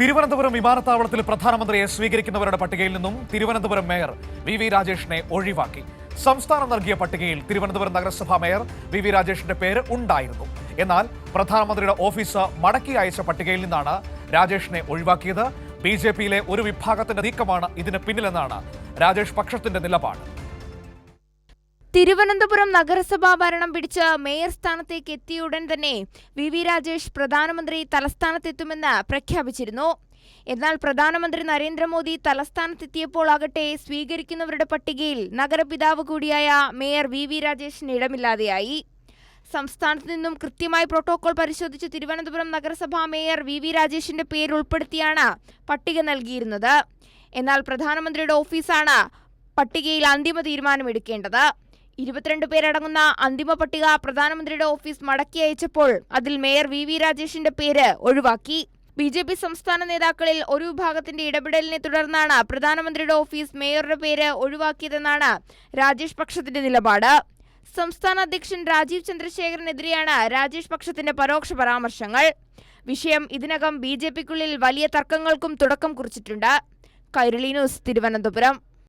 തിരുവനന്തപുരം വിമാനത്താവളത്തിൽ പ്രധാനമന്ത്രിയെ സ്വീകരിക്കുന്നവരുടെ പട്ടികയിൽ നിന്നും തിരുവനന്തപുരം മേയർ വി വി രാജേഷിനെ ഒഴിവാക്കി. സംസ്ഥാനം നൽകിയ പട്ടികയിൽ തിരുവനന്തപുരം നഗരസഭാ മേയർ വി വി രാജേഷിന്റെ പേര് ഉണ്ടായിരുന്നു. എന്നാൽ പ്രധാനമന്ത്രിയുടെ ഓഫീസ് മടക്കി അയച്ച പട്ടികയിൽ നിന്നാണ് രാജേഷിനെ ഒഴിവാക്കിയത്. ബി ജെ പിയിലെ ഒരു വിഭാഗത്തിന്റെ നീക്കമാണ് ഇതിന് പിന്നിലെന്നാണ് രാജേഷ് പക്ഷത്തിന്റെ നിലപാട്. തിരുവനന്തപുരം നഗരസഭാ ഭരണം പിടിച്ച് മേയർ സ്ഥാനത്തേക്ക് എത്തിയ ഉടൻ തന്നെ വി വി രാജേഷ് പ്രധാനമന്ത്രി തലസ്ഥാനത്തെത്തുമെന്ന് പ്രഖ്യാപിച്ചിരുന്നു. എന്നാൽ പ്രധാനമന്ത്രി നരേന്ദ്രമോദി തലസ്ഥാനത്തെത്തിയപ്പോൾ ആകട്ടെ സ്വീകരിക്കുന്നവരുടെ പട്ടികയിൽ നഗരപിതാവ് കൂടിയായ മേയർ വി വി രാജേഷിന് ഇടമില്ലാതെയായി. സംസ്ഥാനത്ത് നിന്നും കൃത്യമായി പ്രോട്ടോകോൾ പരിശോധിച്ച് തിരുവനന്തപുരം നഗരസഭാ മേയർ വി വി രാജേഷിന്റെ പേര് ഉൾപ്പെടുത്തിയാണ് പട്ടിക നൽകിയിരുന്നത്. എന്നാൽ പ്രധാനമന്ത്രിയുടെ ഓഫീസാണ് പട്ടികയിൽ അന്തിമ തീരുമാനമെടുക്കേണ്ടത്. ഇരുപത്തിരണ്ട് പേരടങ്ങുന്ന അന്തിമ പട്ടിക പ്രധാനമന്ത്രിയുടെ ഓഫീസ് മടക്കി അയച്ചപ്പോൾ അതിൽ മേയർ വി വി രാജേഷിന്റെ പേര് ഒഴിവാക്കി. ബി ജെ പി സംസ്ഥാന നേതാക്കളിൽ ഒരു വിഭാഗത്തിന്റെ ഇടപെടലിനെ തുടർന്നാണ് പ്രധാനമന്ത്രിയുടെ ഓഫീസ് മേയറുടെ പേര് ഒഴിവാക്കിയതെന്നാണ് രാജേഷ് പക്ഷത്തിന്റെ നിലപാട്. സംസ്ഥാന അധ്യക്ഷൻ രാജീവ് ചന്ദ്രശേഖരനെതിരെയാണ് രാജേഷ് പക്ഷത്തിന്റെ പരോക്ഷ പരാമർശങ്ങൾ. വിഷയം ഇതിനകം ബി ജെ പിക്കുള്ളിൽ വലിയ തർക്കങ്ങൾക്കും തുടക്കം കുറിച്ചിട്ടുണ്ട്. കൈരളി ന്യൂസ് തിരുവനന്തപുരം.